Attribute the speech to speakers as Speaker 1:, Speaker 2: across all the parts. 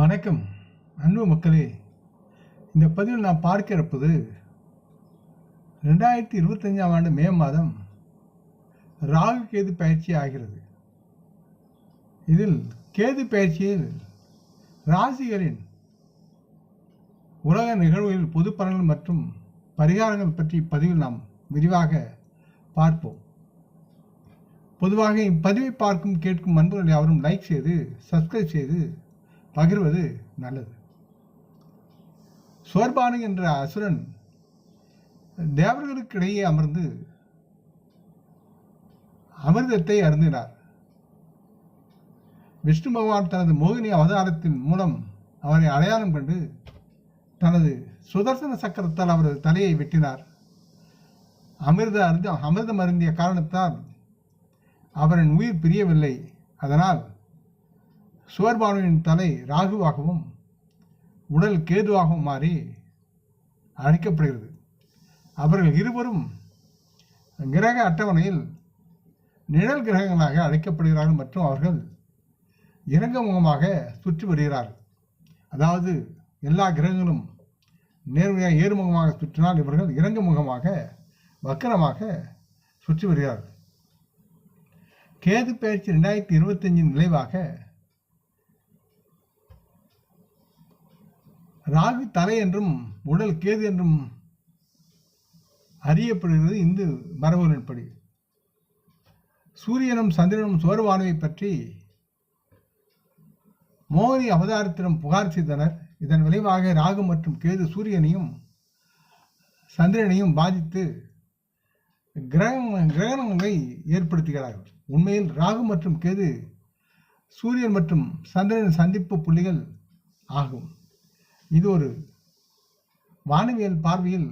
Speaker 1: வணக்கம். அன்பு மக்களே இந்த பதிவில் நாம் பார்க்கிறப்பது ரெண்டாயிரத்தி இருபத்தஞ்சாம் ஆண்டு மே மாதம் ராகு கேது பயிற்சி ஆகிறது. இதில் கேது பயிற்சியில் ராசிகளின் உலக நிகழ்வுகளில் பொது பலன்கள் மற்றும் பரிகாரங்கள் பற்றி பதிவில் நாம் விரிவாக பார்ப்போம். பொதுவாக இப்பதிவை பார்க்கும் கேட்கும் அன்பர்கள் யாவரும் லைக் செய்து சப்ஸ்கிரைப் செய்து பகிர்வது நல்லது. சோர்பானு என்ற அசுரன் தேவர்களுக்கிடையே அமர்ந்து அமிர்தத்தை அருந்தினார். விஷ்ணு பகவான் தனது மோகினி அவதாரத்தின் மூலம் அவரை அடையாளம் கண்டு தனது சுதர்சன சக்கரத்தால் அவரது தலையை வெட்டினார். அமிர்த அருந்த அமிர்தம் அருந்திய காரணத்தால் அவரின் உயிர் பிரியவில்லை. அதனால் சுவர்பானுவின் தலை ராகுவாகவும் உடல் கேதுவாகவும் மாறி அழைக்கப்படுகிறது. அவர்கள் இருவரும் கிரக அட்டவணையில் நிழல் கிரகங்களாக அழைக்கப்படுகிறார்கள் மற்றும் அவர்கள் இறங்க முகமாக சுற்றி வருகிறார்கள். அதாவது எல்லா கிரகங்களும் நேர்மையாக ஏறுமுகமாக சுற்றினால் இவர்கள் இறங்கு முகமாக வக்கரமாக சுற்றி வருகிறார்கள். கேது பயிற்சி ரெண்டாயிரத்தி இருபத்தஞ்சின் விளைவாக ராகு தலை என்றும் உடல் கேது என்றும் அறியப்படுகிறது இந்து மரபுகளின்படி சூரியனும் சந்திரனும் சோர்வானவை பற்றி மோகினி அவதாரத்திடம் புகார் செய்தனர். இதன் விளைவாக ராகு மற்றும் கேது சூரியனையும் சந்திரனையும் பாதித்து கிரகண கிரகணங்களை ஏற்படுத்துகிறார்கள். உண்மையில் ராகு மற்றும் கேது சூரியன் மற்றும் சந்திரன் சந்திப்பு புள்ளிகள் ஆகும். இது ஒரு வானவியல் பார்வையில்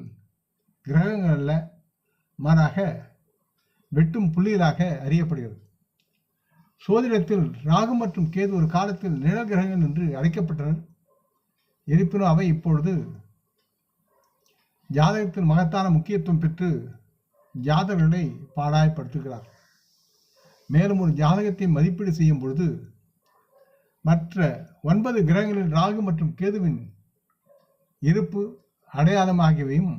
Speaker 1: கிரகங்கள் அல்ல மாறாக வெட்டும் புள்ளிகளாக அறியப்படுகிறது. சோதிடத்தில் ராகு மற்றும் கேது ஒரு காலத்தில் நிழல் கிரகங்கள் என்று அழைக்கப்பட்டனர். இருப்பினும் அவை இப்பொழுது ஜாதகத்தில் மகத்தான முக்கியத்துவம் பெற்று ஜாதகர்களை பாடாயப்படுத்துகிறார் மேலும் ஒரு ஜாதகத்தை மதிப்பீடு செய்யும் பொழுது மற்ற ஒன்பது கிரகங்களில் ராகு மற்றும் கேதுவின் இருப்பு அடையாளம் ஆகியவையும்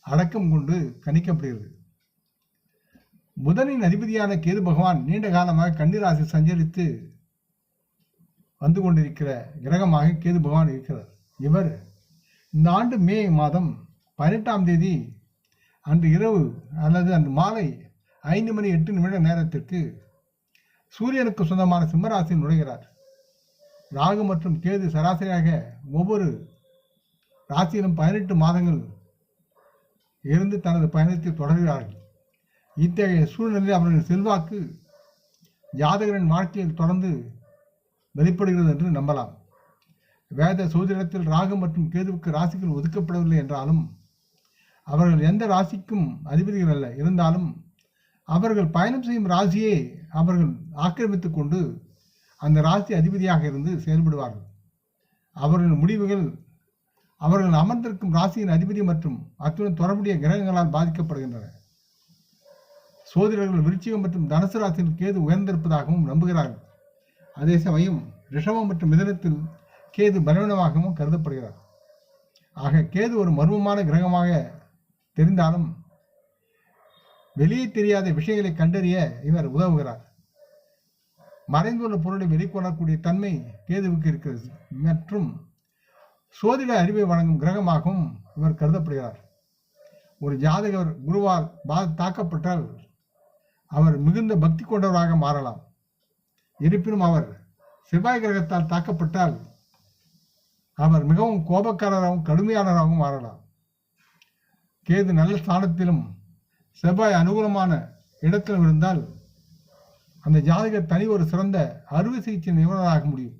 Speaker 1: அடக்கம் கொண்டு கணிக்கப்படுகிறது. புதனின் அதிபதியான கேது பகவான் நீண்ட காலமாக கன்னிராசி சஞ்சரித்து வந்து கொண்டிருக்கிற கிரகமாக கேது பகவான் இருக்கிறார். இவர் இந்த ஆண்டு மே மாதம் பதினெட்டாம் தேதி அன்று இரவு அல்லது அன்று மாலை ஐந்து மணி எட்டு நிமிட நேரத்திற்கு சூரியனுக்கு சொந்தமான சிம்மராசியில் நுழைகிறார். ராகு மற்றும் கேது சராசரியாக ஒவ்வொரு ராசியிலும் பதினெட்டு மாதங்கள் இருந்து தனது பயணத்தை தொடர்கிறார்கள். இத்தகைய சூழ்நிலையில் அவர்களின் செல்வாக்கு ஜாதகரின் வாழ்க்கையில் தொடர்ந்து வெளிப்படுகிறது என்று நம்பலாம். வேத சோதிடத்தில் ராகு மற்றும் கேதுவுக்கு ராசிகள் ஒதுக்கப்படவில்லை என்றாலும் அவர்கள் எந்த ராசிக்கும் அதிபதிகள் அல்ல. இருந்தாலும் அவர்கள் பயணம் செய்யும் ராசியை அவர்கள் ஆக்கிரமித்து கொண்டு அந்த ராசி அதிபதியாக இருந்து செயல்படுவார்கள். அவர்கள் முடிவுகள் அவர்கள் அமர்ந்திருக்கும் ராசியின் அதிபதி மற்றும் அத்துடன் தொடர்புடைய கிரகங்களால் பாதிக்கப்படுகின்றன. சோதிடர்கள் விருச்சிகம் மற்றும் தனுசு ராசியில் கேது உயர்ந்திருப்பதாகவும் நம்புகிறார்கள். அதே சமயம் ரிஷபம் மற்றும் மிதனத்தில் கேது பலவீனமாகவும் கருதப்படுகிறார். ஆக கேது ஒரு மர்மமான கிரகமாக தெரிந்தாலும் வெளியே தெரியாத விஷயங்களை கண்டறிய இவர் உதவுகிறார். மறைந்துள்ள பொருளை வெளிக்கொள்ளக்கூடிய தன்மை கேதுவுக்கு இருக்கிறது. மற்றும் சோதிட அறிவை வழங்கும் கிரகமாகவும் இவர் கருதப்படுகிறார். ஒரு ஜாதகர் குருவால் பா தாக்கப்பட்டால் அவர் மிகுந்த பக்தி கொண்டவராக மாறலாம். இருப்பினும் அவர் செவ்வாய் கிரகத்தால் தாக்கப்பட்டால் அவர் மிகவும் கோபக்காரராகவும் கடுமையானவராகவும் மாறலாம். கேது நல்ல ஸ்தானத்திலும் செவ்வாய் அனுகூலமான இடத்திலும் இருந்தால் அந்த ஜாதகர் தனி ஒரு சிறந்த அறுவை சிகிச்சை நிபுணராக முடியும்.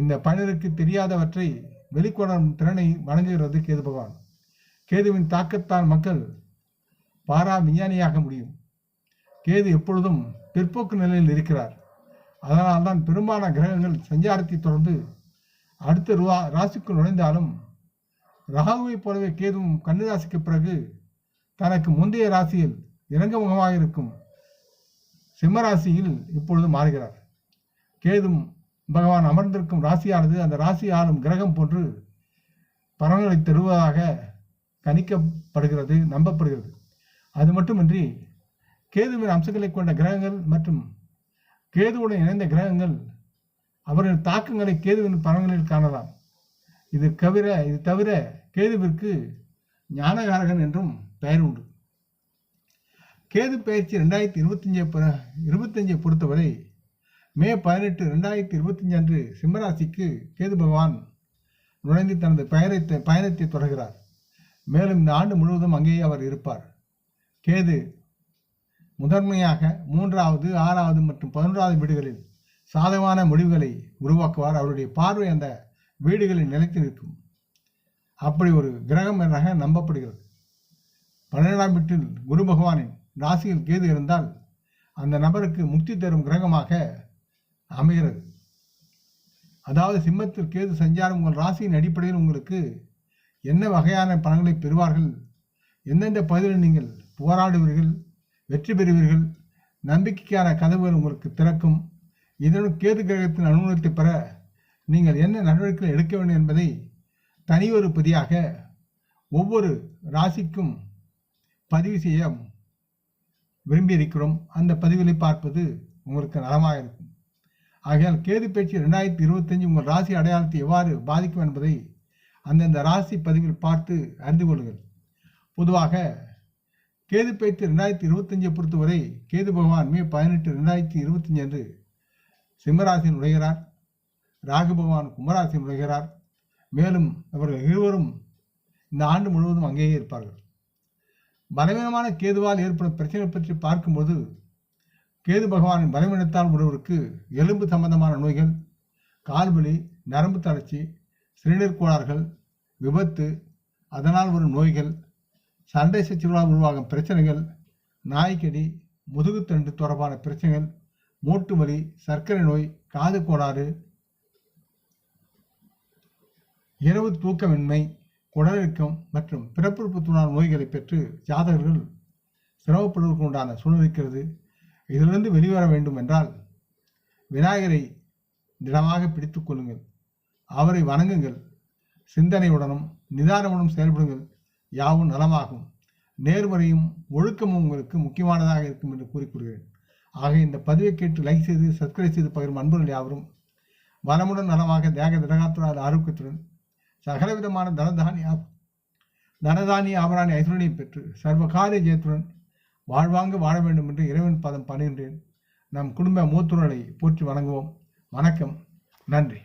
Speaker 1: இந்த பணிருக்கு தெரியாதவற்றை வெளிக்கொணரும் திறனை வழங்குகிறது கேது பகவான். கேதுவின் தாக்கத்தால் மக்கள் பாரா விஞ்ஞானியாக முடியும். கேது எப்பொழுதும் பிற்போக்கு நிலையில் இருக்கிறார். அதனால் தான் பெரும்பாலான கிரகங்கள் சஞ்சாரத்தை தொடர்ந்து அடுத்த ரூபா ராசிக்குள் நுழைந்தாலும் ராகுவைப் போலவே கேதுவும் கன்னிராசிக்கு பிறகு தனக்கு முந்தைய ராசியில் இறங்கமுகமாக இருக்கும். சிம்மராசியில் இப்பொழுது மாறுகிறார். கேதும் பகவான் அமர்ந்திருக்கும் ராசியானது அந்த ராசி ஆளும் கிரகம் போன்று பலன்களை தருவதாக கணிக்கப்படுகிறது நம்பப்படுகிறது. அது மட்டுமின்றி கேதுவின் அம்சங்களை கொண்ட கிரகங்கள் மற்றும் கேதுவுடன் இணைந்த கிரகங்கள் அவரின் தாக்கங்களை கேதுவின் பலன்களில் காணலாம். இது தவிர இது தவிர கேதுவிற்கு ஞானகாரகன் என்றும் பெயர் உண்டு. கேது பயிற்சி ரெண்டாயிரத்தி இருபத்தஞ்சை இருபத்தஞ்சை பொறுத்தவரை மே பதினெட்டு ரெண்டாயிரத்தி இருபத்தஞ்சு அன்று சிம்மராசிக்கு கேது பகவான் நுழைந்து தனது பயணத்தை பயணத்தை தொடர்கிறார். மேலும் இந்த ஆண்டு முழுவதும் அங்கேயே அவர் இருப்பார். கேது முதன்மையாக மூன்றாவது ஆறாவது மற்றும் பதினொன்றாவது வீடுகளில் சாதகமான முடிவுகளை உருவாக்குவார். அவருடைய பார்வை அந்த வீடுகளில் நிலைத்து நிற்கும். அப்படி ஒரு கிரகம் என்ற நம்பப்படுகிறது. பன்னிரெண்டாம் வீட்டில் குரு பகவானின் ராசியில் கேது இருந்தால் அந்த நபருக்கு முக்தி தரும் கிரகமாக அமைகிறது. அதாவது சிம்மத்தில் கேது சஞ்சாரம் உங்கள் ராசியின் அடிப்படையில் உங்களுக்கு என்ன வகையான பலன்களை பெறுவார்கள்? எந்தெந்த பகுதியில் நீங்கள் போராடுவீர்கள்? வெற்றி பெறுவீர்கள்? நம்பிக்கைக்கான கதவுகள் உங்களுக்கு திறக்கும்? இதனுடன் கேது கிரகத்தின் அனுகூலத்தை பெற நீங்கள் என்ன நடவடிக்கைகள் எடுக்க வேண்டும் என்பதை தனியொரு பதியாக ஒவ்வொரு ராசிக்கும் பதிவு செய்ய விரும்பியிருக்கிறோம். அந்த பதிவுகளை பார்ப்பது உங்களுக்கு நலமாக இருக்கும். ஆகையால் கேது பேச்சு ரெண்டாயிரத்தி இருபத்தஞ்சு உங்கள் ராசி அடையாளத்தை எவ்வாறு பாதிக்கும் என்பதை அந்தந்த ராசி பதிவில் பார்த்து அறிந்து கொள்ளுங்கள். பொதுவாக கேது பேச்சு ரெண்டாயிரத்தி இருபத்தஞ்சை பொறுத்தவரை கேது பகவான் மே பதினெட்டு ரெண்டாயிரத்தி இருபத்தஞ்சு அன்று சிம்மராசியில் நுழைகிறார். ராகு பகவான் கும்பராசியில் நுழைகிறார். மேலும் அவர்கள் இருவரும் இந்த ஆண்டு முழுவதும் அங்கேயே இருப்பார்கள். பலவீனமான கேதுவால் ஏற்படும் பிரச்சனை பற்றி பார்க்கும்போது கேது பகவானின் பலவீனத்தால் ஒருவருக்கு எலும்பு சம்பந்தமான நோய்கள் கால்வலி நரம்பு தளர்ச்சி சிறுநீர் கோளாறுகள் விபத்து அதனால் வரும் நோய்கள் சண்டை சச்சரவால் உருவாகும் பிரச்சனைகள் நாய்க்கடி முதுகுத்தண்டு தொடர்பான பிரச்சனைகள் மூட்டு வலி சர்க்கரை நோய் காது கோளாறு இரவு தூக்கமின்மை குடலிறக்கம் மற்றும் பிறப்புறுப்பு துணார் நோய்களை பெற்று ஜாதகர்கள் சிரமப்படுவதற்கு உண்டான சூழல் இருக்கிறது. இதிலிருந்து வெளிவர வேண்டும் என்றால் விநாயகரை திடமாக பிடித்து கொள்ளுங்கள். அவரை வணங்குங்கள். சிந்தனையுடனும் நிதானமுடன் செயல்படுங்கள். யாவும் நலமாகும். நேர்மறையும் ஒழுக்கமும் உங்களுக்கு முக்கியமானதாக இருக்கும் என்று கூறிக்கொள்கிறேன் ஆக இந்த பதிவை கேட்டு லைக் செய்து சப்ஸ்கிரைப் செய்து பகிரும் அன்பர்கள் யாவரும். வளமுடன் நலமாக தேக திடகாத்துடன் ஆரோக்கியத்துடன் சகல விதமான தனதானி ஆகும். தனதானி ஆபராணி ஐஸ்வரனையும் பெற்று சர்வகாரிய ஜெயத்துடன் வாழ்வாங்க வாழ வேண்டும் என்று இறைவன் பதம் பணிகின்றேன் நம் குடும்ப மூத்துறலை போற்றி வணங்குவோம். வணக்கம். நன்றி.